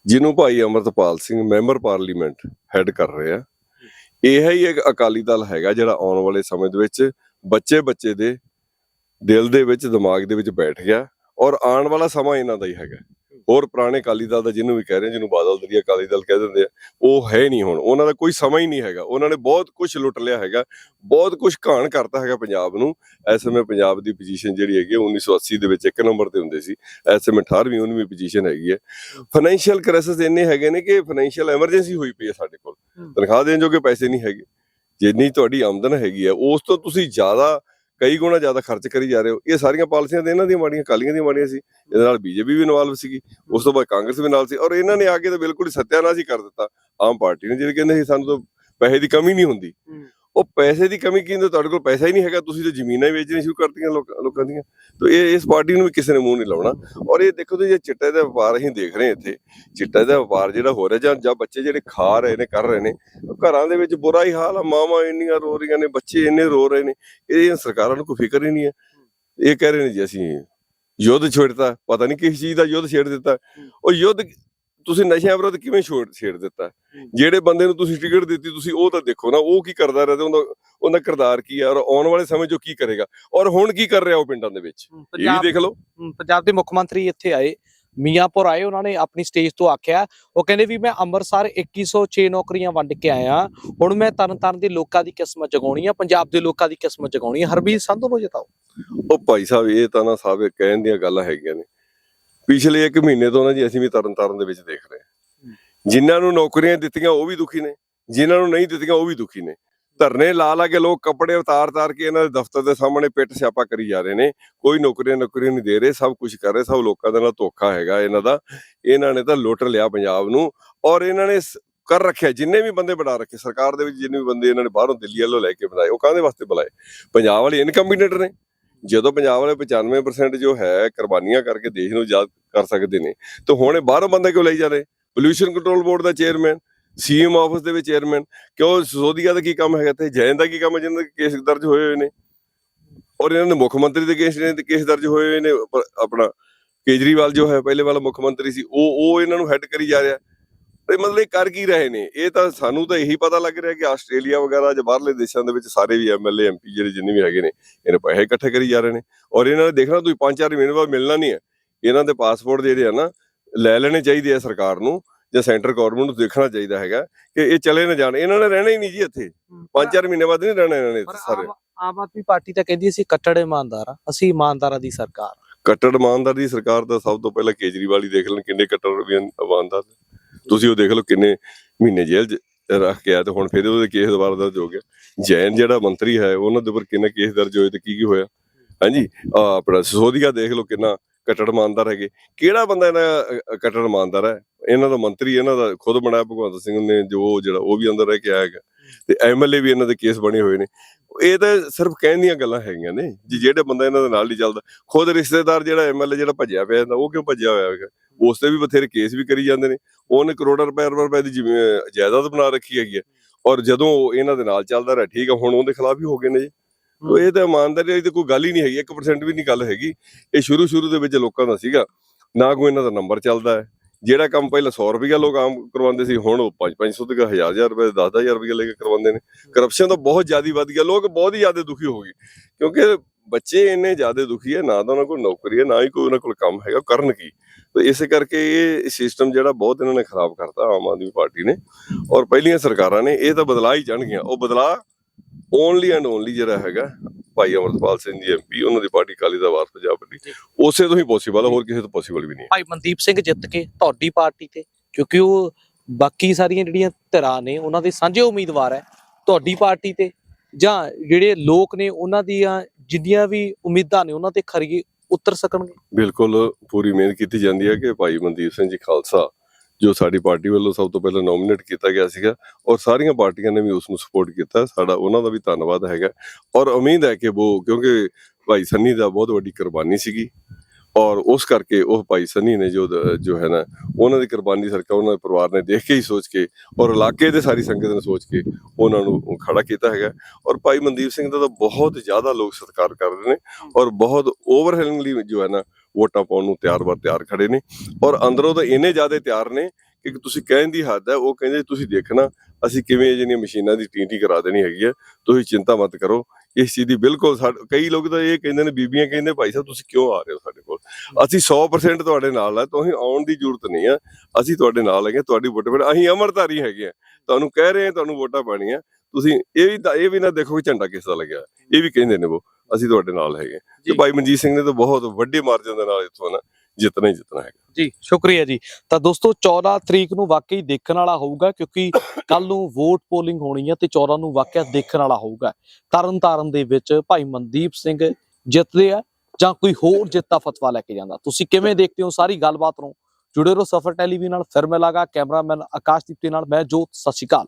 ਜਿਹਨੂੰ Bhai Amritpal Singh member parliament head ਕਰ ਰਹੇ ਆ। ਇਹ ਹੀ ਇੱਕ ਅਕਾਲੀ ਦਲ ਹੈਗਾ ਜਿਹੜਾ ਆਉਣ ਵਾਲੇ ਸਮੇਂ ਦੇ ਵਿੱਚ ਬੱਚੇ ਬੱਚੇ ਦੇ ਦਿਲ ਦੇ ਵਿੱਚ ਦਿਮਾਗ ਦੇ ਵਿੱਚ ਬੈਠ ਗਿਆ ਔਰ ਆਉਣ ਵਾਲਾ ਸਮਾਂ ਇਹਨਾਂ ਦਾ ਹੀ ਹੈਗਾ। ਹੋਰ ਪੁਰਾਣੇ ਅਕਾਲੀ ਦਲ ਦਾ ਜਿਹਨੂੰ ਵੀ ਕਹਿ ਰਹੇ ਜਿਹਨੂੰ ਬਾਦਲ ਦਰੀ ਅਕਾਲੀ ਦਲ ਕਹਿ ਦਿੰਦੇ ਆ ਉਹ ਹੈ ਨਹੀਂ ਹੁਣ। ਉਹਨਾਂ ਦਾ ਕੋਈ ਸਮਾਂ ਹੀ ਨਹੀਂ ਹੈਗਾ। ਉਹਨਾਂ ਨੇ ਬਹੁਤ ਕੁਝ ਲੁੱਟ ਲਿਆ ਹੈਗਾ ਬਹੁਤ ਕੁਝ ਘਾਣ ਕਰਤਾ ਹੈਗਾ ਪੰਜਾਬ ਨੂੰ। ਇਸ ਸਮੇਂ ਪੰਜਾਬ ਦੀ ਪੋਜੀਸ਼ਨ ਜਿਹੜੀ ਹੈਗੀ ਹੈ 1980 ਦੇ ਵਿੱਚ ਇੱਕ ਨੰਬਰ ਤੇ ਹੁੰਦੇ ਸੀ। ਇਸ ਸਮੇਂ 18ਵੀਂ 19ਵੀਂ ਪੋਜੀਸ਼ਨ ਹੈਗੀ ਹੈ ਫਾਈਨੈਂਸ਼ੀਅਲ ਕ੍ਰਾਈਸਿਸ ਇੰਨੇ ਹੈਗੇ ਨੇ ਕਿ ਫਾਈਨੈਂਸ਼ੀਅਲ ਐਮਰਜੈਂਸੀ ਹੋਈ ਪਈ ਹੈ ਸਾਡੇ ਕੋਲ। ਤਨਖਾਹ ਦੇਣ ਜੋਗੇ ਪੈਸੇ ਨਹੀਂ ਹੈਗੇ। ਜਿੰਨੀ ਤੁਹਾਡੀ ਆਮਦਨ ਹੈਗੀ ਹੈ ਉਸ ਤੋਂ ਤੁਸੀਂ ਜ਼ਿਆਦਾ ਕਈ ਗੁਣਾ ਜ਼ਿਆਦਾ ਖਰਚ ਕਰੀ ਜਾ ਰਹੇ ਹੋ। ਇਹ ਸਾਰੀਆਂ ਪਾਲਿਸੀਆਂ ਤੇ ਇਹਨਾਂ ਦੀਆਂ ਮਾੜੀਆਂ ਕਾਲੀਆਂ ਦੀਆਂ ਮਾੜੀਆਂ ਸੀ। ਇਹਦੇ ਨਾਲ ਬੀਜੇਪੀ ਵੀ ਇਨਵੋਲਵ ਸੀਗੀ, ਉਸ ਤੋਂ ਬਾਅਦ ਕਾਂਗਰਸ ਵੀ ਨਾਲ ਸੀ। ਔਰ ਇਹਨਾਂ ਨੇ ਆ ਕੇ ਤਾਂ ਬਿਲਕੁਲ ਹੀ ਸੱਤਿਆਨਾਸ਼ ਹੀ ਕਰ ਦਿੱਤਾ ਆਮ ਪਾਰਟੀ ਨੇ, ਜਿਹੜੇ ਕਹਿੰਦੇ ਸੀ ਸਾਨੂੰ ਤਾਂ ਪੈਸੇ ਦੀ ਕਮੀ ਨਹੀਂ ਹੁੰਦੀ। ਉਹ ਪੈਸੇ ਦੀ ਕਮੀ ਕੀ ਤੁਹਾਡੇ ਕੋਲ ਪੈਸਾ ਹੀ ਨਹੀਂ ਹੈਗਾ। ਤੁਸੀਂ ਤਾਂ ਜ਼ਮੀਨਾਂ ਹੀ ਵੇਚਣੀਆਂ ਸ਼ੁਰੂ ਕਰਤੀਆਂ ਲੋਕਾਂ ਦੀਆਂ। ਤਾਂ ਇਹ, ਇਸ ਪਾਰਟੀ ਨੂੰ ਵੀ ਕਿਸੇ ਨੇ ਮੂੰਹ ਨਹੀਂ ਲਾਉਣਾ। ਔਰ ਇਹ ਦੇਖੋ ਤੁਸੀਂ ਜੇ ਚਿੱਟੇ ਦਾ ਵਪਾਰ ਅਸੀਂ ਦੇਖ ਰਹੇ ਇੱਥੇ। ਚਿੱਟੇ ਦਾ ਵਪਾਰ ਜਿਹੜਾ ਹੋ ਰਿਹਾ ਜਾਂ ਜਾਂ ਬੱਚੇ ਜਿਹੜੇ ਖਾ ਰਹੇ ਨੇ, ਕਰ ਰਹੇ ਨੇ ਘਰਾਂ ਦੇ ਵਿੱਚ ਬੁਰਾ ਹੀ ਹਾਲ ਆ। ਮਾਵਾਂ ਇੰਨੀਆਂ ਰੋ ਰਹੀਆਂ ਨੇ, ਬੱਚੇ ਇੰਨੇ ਰੋ ਰਹੇ ਨੇ। ਇਹ ਸਰਕਾਰਾਂ ਨੂੰ ਕੋਈ ਫਿਕਰ ਹੀ ਨਹੀਂ ਹੈ। ਇਹ ਕਹਿ ਰਹੇ ਨੇ ਜੀ ਅਸੀਂ ਯੁੱਧ ਛੇੜਤਾ। ਪਤਾ ਨਹੀਂ ਕਿਸ ਚੀਜ਼ ਦਾ ਯੁੱਧ ਛੇੜ ਦਿੱਤਾ। ਉਹ ਯੁੱਧ ਤੁਸੀਂ ਨਸ਼ਿਆਂ ਵਿਰੁੱਧ ਕਿਵੇਂ ਛੋੜ ਛੇੜ ਦਿੱਤਾ? ਜਿਹੜੇ ਬੰਦੇ ਨੂੰ ਤੁਸੀਂ ਟਿਕਟ ਦਿੱਤੀ ਤੁਸੀਂ ਉਹ ਤਾਂ ਦੇਖੋ ਨਾ ਉਹ ਕੀ ਕਰਦਾ ਰਿਹਾ ਤੇ ਉਹਦਾ ਉਹਦਾ ਕਿਰਦਾਰ ਕੀ ਹੈ ਔਰ ਆਉਣ ਵਾਲੇ ਸਮੇਂ 'ਚ ਉਹ ਕੀ ਕਰੇਗਾ? ਔਰ ਹੁਣ ਕੀ ਕਰ ਰਿਹਾ ਉਹ ਪਿੰਡਾਂ ਦੇ ਵਿੱਚ? ਇਹ ਵੀ ਦੇਖ ਲਓ। ਪੰਜਾਬ ਦੇ ਮੁੱਖ ਮੰਤਰੀ ਇੱਥੇ ਆਏ। ਮੀਆਂਪੁਰ ਆਏ ਉਹਨਾਂ ਨੇ ਆਪਣੀ ਸਟੇਜ ਤੋਂ ਆਖਿਆ। ਉਹ ਕਹਿੰਦੇ ਵੀ ਮੈਂ ਅੰਮ੍ਰਿਤਸਰ 2106 ਨੌਕਰੀਆਂ ਵੰਡ ਕੇ ਆਇਆ। ਹੁਣ ਮੈਂ ਤਰਨਤਾਰਨ ਦੇ ਲੋਕਾਂ ਦੀ ਕਿਸਮਤ ਜਗਾਉਣੀ ਆ ਪੰਜਾਬ ਦੇ ਲੋਕਾਂ ਦੀ ਕਿਸਮਤ ਜਗਾਉਣੀ ਆ। ਹਰਬੀਰ ਸੰਧੂ ਨੂੰ ਜਿਤਾਓ। ਉਹ ਭਾਈ ਸਾਹਿਬ ਇਹ ਤਾਂ ਨਾ ਸਾਹਿਬ ਕਹਿਣ ਦੀਆਂ ਗੱਲਾਂ ਹੈਗੀਆਂ ਨੇ। ਪਿਛਲੇ 1 ਮਹੀਨੇ ਤੋਂ ਨਾ ਜੀ ਅਸੀਂ ਵੀ ਤਰਨ ਤਾਰਨ ਦੇ ਵਿੱਚ ਦੇਖ ਰਹੇ ਹਾਂ। ਜਿਨ੍ਹਾਂ ਨੂੰ ਨੌਕਰੀਆਂ ਦਿੱਤੀਆਂ ਉਹ ਵੀ ਦੁਖੀ ਨੇ, ਜਿਨ੍ਹਾਂ ਨੂੰ ਨਹੀਂ ਦਿੱਤੀਆਂ ਉਹ ਵੀ ਦੁਖੀ ਨੇ। ਧਰਨੇ ਲਾ ਲਾ ਕੇ ਲੋਕ ਕੱਪੜੇ ਉਤਾਰ ਉਤਾਰ ਕੇ ਇਹਨਾਂ ਦੇ ਦਫ਼ਤਰ ਦੇ ਸਾਹਮਣੇ ਪਿੱਟ ਸਿਆਪਾ ਕਰੀ ਜਾ ਰਹੇ ਨੇ। ਕੋਈ ਨੌਕਰੀਆਂ ਨੌਕਰੀਆਂ ਨਹੀਂ ਦੇ ਰਹੇ, ਸਭ ਕੁਝ ਕਰ ਰਹੇ, ਸਭ ਲੋਕਾਂ ਦੇ ਨਾਲ ਧੋਖਾ ਹੈਗਾ ਇਹਨਾਂ ਦਾ। ਇਹਨਾਂ ਨੇ ਤਾਂ ਲੁੱਟ ਲਿਆ ਪੰਜਾਬ ਨੂੰ ਔਰ ਇਹਨਾਂ ਨੇ ਕਰ ਰੱਖਿਆ, ਜਿੰਨੇ ਵੀ ਬੰਦੇ ਬਣਾ ਰੱਖੇ, ਸਰਕਾਰ ਦੇ ਵਿੱਚ ਜਿੰਨੇ ਵੀ ਬੰਦੇ ਇਹਨਾਂ ਨੇ ਬਾਹਰੋਂ ਦਿੱਲੀ ਵੱਲੋਂ ਲੈ ਕੇ ਬਣਾਏ ਉਹ ਕਾਹਦੇ ਵਾਸਤੇ ਬੁਲਾਏ? ਪੰਜਾਬ ਵਾਲੇ ਇਨਕੰਪੀਟੈਂਟ ਨੇ ਜਦੋਂ ਪੰਜਾਬ ਵਾਲੇ 95% ਜੋ ਹੈ, ਕੁਰਬਾਨੀਆਂ ਕਰਕੇ ਦੇਸ਼ ਨੂੰ ਆਜ਼ਾਦ ਕਰ ਸਕਦੇ ਨੇ, ਤਾਂ ਹੁਣ ਇਹ ਬਾਹਰੋਂ ਬੰਦਾ ਕਿਉਂ ਲਈ ਜਾ ਰਹੇ? ਪੋਲੂਸ਼ਨ ਕੰਟਰੋਲ ਬੋਰਡ ਦਾ ਚੇਅਰਮੈਨ ਸੀਐਮ ਆਫਿਸ ਦੇ ਵਿੱਚ ਚੇਅਰਮੈਨ ਕਿਉਂ ਸੋਧੀਆ ਦਾ ਕੀ ਕੰਮ ਹੈਗਾ ਤੇ ਜੈਨ ਦਾ ਕੀ ਕੰਮ ਹੈ ਜਿਹਨਾਂ ਦੇ ਕੇਸ ਦਰਜ ਹੋਏ ਹੋਏ ਨੇ? ਔਰ ਇਹਨਾਂ ਦੇ ਮੁੱਖ ਮੰਤਰੀ ਦੇ ਕੇਸ ਨੇ ਕੇਸ ਦਰਜ ਹੋਏ ਹੋਏ ਨੇ ਆਪਣਾ ਕੇਜਰੀਵਾਲ ਜੋ ਹੈ, ਪਹਿਲੇ ਵਾਲਾ ਮੁੱਖ ਮੰਤਰੀ ਸੀ, ਉਹ ਉਹ ਇਹਨਾਂ ਨੂੰ ਹੈੱਡ ਕਰੀ ਜਾ ਰਿਹਾ। ਤੇ ਮਤਲਬ ਇਹ ਕਰ ਕੀ ਰਹੇ ਨੇ? ਇਹ ਤਾਂ ਸਾਨੂੰ ਤਾਂ ਇਹੀ ਪਤਾ ਲੱਗ ਰਿਹਾ ਕਿ ਆਸਟ੍ਰੇਲੀਆ ਵਗੈਰਾ ਜਾਂ ਬਾਹਰਲੇ ਦੇਸ਼ਾਂ ਦੇ ਵਿੱਚ ਸਾਰੇ ਵੀ ਐਮਐਲਏ ਐਮਪੀ ਜਿਹੜੇ ਜਿੰਨੇ ਵੀ ਹੈਗੇ ਨੇ ਇਹਨੇ ਪੈਸੇ ਇਕੱਠੇ ਕਰੀ ਜਾ ਰਹੇ ਨੇ। ਔਰ ਇਹਨਾਂ ਨੇ ਦੇਖਣਾ ਤੁਸੀਂ ਪੰਜ ਚਾਰ ਮਹੀਨੇ ਬਾਅਦ ਮਿਲਣਾ ਨਹੀਂ ਹੈ। ਇਹਨਾਂ ਦੇ ਪਾਸਪੋਰਟ ਜਿਹੜੇ ਆ ਨਾ ਲੈ ਲੈਣੇ ਚਾਹੀਦੇ ਆ ਸਰਕਾਰ ਨੂੰ ਜਾਂ ਸੈਂਟਰ ਗਵਰਨਮੈਂਟ ਨੂੰ ਦੇਖਣਾ ਚਾਹੀਦਾ ਹੈਗਾ ਕਿ ਇਹ ਚਲੇ ਨਾ ਜਾਣ। ਇਹਨਾਂ ਨੇ ਰਹਿਣਾ ਹੀ ਨਹੀਂ ਜੀ ਇੱਥੇ। ਪੰਜ ਚਾਰ ਮਹੀਨੇ ਬਾਅਦ ਨਹੀਂ ਰਹਿਣਾ ਇਹਨਾਂ ਨੇ ਸਾਰੇ। ਆਮ ਆਦਮੀ ਪਾਰਟੀ ਤਾਂ ਕਹਿੰਦੀ ਅਸੀਂ ਕੱਟੜ ਇਮਾਨਦਾਰ ਆ ਅਸੀਂ ਇਮਾਨਦਾਰਾਂ ਦੀ ਸਰਕਾਰ। ਕੱਟੜ ਇਮਾਨਦਾਰ ਦੀ ਸਰਕਾਰ ਦਾ ਸਭ ਤੋਂ ਪਹਿਲਾਂ ਕੇਜਰੀਵਾਲ ਹੀ ਦੇਖ ਲੈਣ ਕਿੰਨੇ ਕੱਟੜ ਇਮਾਨਦਾਰ ਨੇ। ਤੁਸੀਂ ਉਹ ਦੇਖ ਲਓ ਕਿੰਨੇ ਮਹੀਨੇ ਜੇਲ੍ਹ 'ਚ ਰੱਖ ਕੇ ਆ ਤੇ ਹੁਣ ਫਿਰ ਉਹਦੇ ਕੇਸ ਦੁਬਾਰਾ ਦਰਜ ਹੋ ਗਿਆ। ਜੈਨ ਜਿਹੜਾ ਮੰਤਰੀ ਹੈ ਉਹਨਾਂ ਦੇ ਉੱਪਰ ਕਿੰਨੇ ਕੇਸ ਦਰਜ ਹੋਏ ਤੇ ਕੀ ਕੀ ਹੋਇਆ? ਹਾਂਜੀ ਆਪਣਾ ਸਿਸੋਦੀਆ ਦੇਖ ਲਓ ਕਿੰਨਾ ਕੱਟੜ ਇਮਾਨਦਾਰ ਹੈਗੇ। ਕਿਹੜਾ ਬੰਦਾ ਇਹਨਾਂ ਅ, ਕੱਟੜ ਇਮਾਨਦਾਰ ਹੈ? ਇਹਨਾਂ ਦਾ ਮੰਤਰੀ ਇਹਨਾਂ ਦਾ ਖੁਦ ਬਣਾਇਆ ਭਗਵੰਤ ਸਿੰਘ ਨੇ ਜੋ ਜਿਹੜਾ ਉਹ ਵੀ ਅੰਦਰ ਰਹਿ ਕੇ ਆਇਆ ਹੈਗਾ। ਤੇ ਐਮਐਲਏ ਵੀ ਇਹਨਾਂ ਦੇ ਕੇਸ ਬਣੇ ਹੋਏ ਨੇ। ਇਹ ਤਾਂ ਸਿਰਫ ਕਹਿਣ ਦੀਆਂ ਗੱਲਾਂ ਹੈਗੀਆਂ ਨੇ, ਜੀ ਜਿਹੜੇ ਬੰਦਾ ਇਹਨਾਂ ਦੇ ਨਾਲ ਨਹੀਂ ਚੱਲਦਾ। ਖੁਦ ਰਿਸ਼ਤੇਦਾਰ ਜਿਹੜਾ ਐਮਐਲਏ ਜਿਹੜਾ ਭੱਜਿਆ ਪਿਆ ਜਾਂਦਾ ਉਹ ਕਿਉਂ ਭੱਜਿਆ ਹੋਇਆ ਹੈਗਾ? ਉਸ ਤੇ ਵੀ ਬਥੇਰੇ ਕੇਸ ਵੀ ਕਰੀ ਜਾਂਦੇ ਨੇ। ਉਹਨੇ ਕਰੋੜਾਂ ਰੁਪਏ ਅਰਬਾਂ ਰੁਪਏ ਦੀ ਜਿਵੇਂ ਜਾਇਦਾਦ ਬਣਾ ਰੱਖੀ ਹੈਗੀ ਹੈ। ਔਰ ਜਦੋਂ ਉਹ ਇਹਨਾਂ ਦੇ ਨਾਲ ਚੱਲਦਾ ਰਿਹਾ, ਠੀਕ ਹੈ, ਹੁਣ ਉਹਦੇ ਖਿਲਾਫ ਹੀ ਹੋ ਗਏ ਨੇ ਜੀ। ਤੋ ਇਹ ਤਾਂ ਇਮਾਨਦਾਰੀ ਦੀ ਤਾਂ ਕੋਈ ਗੱਲ ਹੀ ਨਹੀਂ ਹੈਗੀ 1% ਵੀ ਨਹੀਂ ਗੱਲ ਹੈਗੀ। ਇਹ ਸ਼ੁਰੂ ਸ਼ੁਰੂ ਦੇ ਵਿੱਚ ਲੋਕਾਂ ਦਾ ਸੀਗਾ, ਨਾ ਕੋਈ ਇਹਨਾਂ ਦਾ ਨੰਬਰ ਚੱਲਦਾ ਹੈ। ਜਿਹੜਾ ਕੰਮ ਪਹਿਲਾਂ 100 ਰੁਪਏ ਲੋਕ ਆਮ ਕਰਵਾਉਂਦੇ ਸੀ, ਹੁਣ ਉਹ 5 500 ਤੇ 1000 1000 ਰੁਪਏ 10000 ਰੁਪਏ ਲੈ ਕੇ ਕਰਵਾਉਂਦੇ ਨੇ। ਕਰਪਸ਼ਨ ਤਾਂ ਬਹੁਤ ਜ਼ਿਆਦਾ ਵੱਧ ਗਿਆ, ਲੋਕ ਬਹੁਤ ਹੀ ਜ਼ਿਆਦਾ ਦੁਖੀ ਹੋ ਗਏ। ਕਿਉਂਕਿ ਬੱਚੇ ਇੰਨੇ ਜ਼ਿਆਦਾ ਦੁਖੀ ਹੈ ਨਾ ਤਾਂ ਉਹਨਾਂ ਕੋਲ ਨੌਕਰੀ ਹੈ ਨਾ ਹੀ ਕੋਈ ਉਹਨਾਂ ਕੋਲ ਕੰਮ ਹੈਗਾ, ਉਹ ਕਰਨ ਕੀ? ਤੇ ਇਸੇ ਕਰਕੇ ਇਹ ਸਿਸਟਮ ਜਿਹੜਾ ਬਹੁਤ ਇਹਨਾਂ ਨੇ ਖਰਾਬ ਕਰਤਾ, ਆਮ ਆਦਮੀ ਪਾਰਟੀ ਨੇ। ਔਰ ਪਹਿਲੀਆਂ ਸਰਕਾਰਾਂ ਨੇ, ਇਹ ਤਾਂ ਬਦਲਾ ਹੀ ਜਾਣਗੀਆਂ। ਉਹ ਬਦਲਾ ਓਨਲੀ ਐਂਡ ਓਨਲੀ ਜਿਹੜਾ ਹੈਗਾ ਭਾਈ ਅਮਰਪਾਲ ਸਿੰਘ ਜੀ ਐਮਪੀ ਉਹਨਾਂ ਦੀ ਪਾਰਟੀ ਕਾਲੀ ਦਾ ਵਾਰਸ ਪੰਜਾਬ ਦੀ। ਉਸੇ ਤੋਂ ਹੀ ਪੋਸੀਬਲ ਹੈ ਹੋਰ ਕਿਸੇ ਤੋਂ ਪੋਸੀਬਲ ਵੀ ਨਹੀਂ ਹੈ। ਭਾਈ ਮਨਦੀਪ ਸਿੰਘ ਜਿੱਤ ਕੇ ਤੁਹਾਡੀ ਪਾਰਟੀ ਤੇ ਕਿਉਂਕਿ ਉਹ ਬਾਕੀ ਸਾਰੀਆਂ ਜਿਹੜੀਆਂ ਧਿਰਾਂ ਨੇ ਉਹਨਾਂ ਦੇ ਸਾਂਝੇ ਉਮੀਦਵਾਰ ਹੈ ਤੁਹਾਡੀ ਪਾਰਟੀ ਤੇ। ਜਾਂ ਜਿਹੜੇ ਲੋਕ ਨੇ ਉਹਨਾਂ ਦੀਆਂ ਜਿੰਨੀਆਂ ਵੀ ਉਮੀਦਾਂ ਨੇ ਉਹਨਾਂ ਤੇ ਖਰੀ ਉਤਰ ਸਕਣਗੇ। ਬਿਲਕੁਲ ਪੂਰੀ ਮਿਹਨਤ ਕੀਤੀ ਜਾਂਦੀ ਹੈ ਕਿ ਭਾਈ ਮਨਦੀਪ ਸਿੰਘ ਜੀ ਖਾਲਸਾ ਜੋ ਸਾਡੀ ਪਾਰਟੀ ਵੱਲੋਂ ਸਭ ਤੋਂ ਪਹਿਲਾਂ ਨੋਮੀਨੇਟ ਕੀਤਾ ਗਿਆ ਸੀਗਾ ਔਰ ਸਾਰੀਆਂ ਪਾਰਟੀਆਂ ਨੇ ਵੀ ਉਸ ਨੂੰ ਸਪੋਰਟ ਕੀਤਾ। ਸਾਡਾ, ਉਹਨਾਂ ਦਾ ਵੀ ਧੰਨਵਾਦ ਹੈਗਾ। ਔਰ ਉਮੀਦ ਹੈ ਕਿ ਉਹ, ਕਿਉਂਕਿ ਭਾਈ ਸੰਨੀ ਦਾ ਬਹੁਤ ਵੱਡੀ ਕੁਰਬਾਨੀ ਸੀਗੀ ਔਰ ਉਸ ਕਰਕੇ ਉਹ ਭਾਈ ਸੰਨੀ ਨੇ ਜੋ ਜੋ ਹੈ ਨਾ, ਉਹਨਾਂ ਦੀ ਕੁਰਬਾਨੀ ਸਰਕਾਰ, ਉਹਨਾਂ ਦੇ ਪਰਿਵਾਰ ਨੇ ਦੇਖ ਕੇ ਹੀ ਸੋਚ ਕੇ ਔਰ ਇਲਾਕੇ ਦੇ ਸਾਰੀ ਸੰਗਤ ਨੇ ਸੋਚ ਕੇ ਉਹਨਾਂ ਨੂੰ ਖੜਾ ਕੀਤਾ ਹੈਗਾ। ਔਰ ਭਾਈ ਮਨਦੀਪ ਸਿੰਘ ਦਾ ਤਾਂ ਬਹੁਤ ਜ਼ਿਆਦਾ ਲੋਕ ਸਤਿਕਾਰ ਕਰ ਰਹੇ ਨੇ ਔਰ ਬਹੁਤ ਓਵਰਹੈਲਿੰਗਲੀ ਜੋ ਹੈ ਨਾ ਵੋਟਾਂ ਪਾਉਣ ਨੂੰ ਤਿਆਰ ਬਰ ਤਿਆਰ ਖੜੇ ਨੇ ਔਰ ਅੰਦਰੋਂ ਤਾਂ ਇੰਨੇ ਜ਼ਿਆਦਾ ਤਿਆਰ ਨੇ ਕਿ ਤੁਸੀਂ ਕਹਿਣ ਦੀ ਹੱਦ ਹੈ, ਉਹ ਕਹਿੰਦੇ ਤੁਸੀਂ ਦੇਖਣਾ, ਅਸੀਂ ਕਿਵੇਂ ਜਿਹੜੀਆਂ ਮਸ਼ੀਨਾਂ ਦੀ ਟੀਟੀ ਕਰਾ ਦੇਣੀ ਹੈਗੀ ਹੈ, ਤੁਸੀਂ ਚਿੰਤਾ ਮਤ ਕਰੋ। ਇਸ ਚੀਜ਼ ਦੀ ਬਿਲਕੁਲ ਸਾਡ- ਕਈ ਲੋਕ ਤਾਂ ਇਹ ਕਹਿੰਦੇ ਨੇ, ਬੀਬੀਆਂ ਕਹਿੰਦੇ, ਭਾਈ ਸਾਹਿਬ, ਤੁਸੀਂ ਕਿਉਂ ਆ ਰਹੇ ਹੋ ਸਾਡੇ ਕੋਲ? ਅਸੀਂ 100% ਤੁਹਾਡੇ ਨਾਲ ਹੈ, ਤੁਸੀਂ ਆਉਣ ਦੀ ਜ਼ਰੂਰਤ ਨਹੀਂ ਆ ਅਸੀਂ ਤੁਹਾਡੇ ਨਾਲ ਹੈਗੇ ਤੁਹਾਡੀ ਵੋਟ ਪੈਣ ਅਸੀਂ ਅਮਰਧਾਰੀ ਹੈਗੇ ਆ ਤੁਹਾਨੂੰ ਕਹਿ ਰਹੇ ਹਾਂ, ਤੁਹਾਨੂੰ ਵੋਟਾਂ ਪਾਣੀਆਂ। ਤੁਸੀਂ ਇਹ ਵੀ ਤਾਂ, ਇਹ ਵੀ ਨਾ ਦੇਖੋ ਕਿ ਝੰਡਾ ਕਿਸ ਦਾ ਲੱਗਿਆ। ਇਹ ਵੀ ਕਹਿੰਦੇ ਨੇ ਉਹ। ਅਸੀਂ ਤੁਹਾਡੇ ਨਾਲ ਹੈਗੇ। ਤੇ। ਭਾਈ ਮਨਜੀਤ ਸਿੰਘ ਨੇ ਤਾਂ ਬਹੁਤ ਵੱਡੇ ਮਾਰਜਨ ਦੇ ਨਾਲ ਇੱਥੋਂ ਨਾ ਜਿੱਤਣਾ ਹੀ ਜਿੱਤਣਾ ਹੈ ਜੀ ਸ਼ੁਕਰੀਆ ਜੀ। ਤਾਂ ਦੋਸਤੋ 14 ਤਰੀਕ ਨੂੰ ਵਾਕਈ ਦੇਖਣ ਵਾਲਾ ਹੋਊਗਾ ਕਿਉਂਕਿ ਕੱਲ ਨੂੰ ਵੋਟ ਪੋਲਿੰਗ ਹੋਣੀ ਹੈ ਤੇ 14 ਨੂੰ ਵਾਕਿਆ ਦੇਖਣ ਵਾਲਾ ਹੋਊਗਾ। ਤਰਨ ਤਾਰਨ ਦੇ ਵਿੱਚ ਭਾਈ ਮਨਦੀਪ ਸਿੰਘ ਜਿੱਤਦੇ ਆ ਜਾਂ ਕੋਈ ਹੋਰ ਜਿੱਤ ਦਾ ਫਤਵਾ ਲੈ ਕੇ ਜਾਂਦਾ। ਤੁਸੀਂ ਕਿਵੇਂ ਦੇਖਦੇ ਹੋ ਸਾਰੀ ਗੱਲਬਾਤ ਨੂੰ? ਜੁੜੇ ਰਹੋ ਸਫਰ ਟੈਲੀਵਿਜ਼ਨ ਨਾਲ। ਫਿਰ ਮਿਲਾਂਗਾ ਕੈਮਰਾਮੈਨ ਆਕਾਸ਼ਦੀਪ ਦੇ ਨਾਲ। ਮੈਂ ਜੋਤ ਸਤਿ ਸ਼੍ਰੀ ਅਕਾਲ।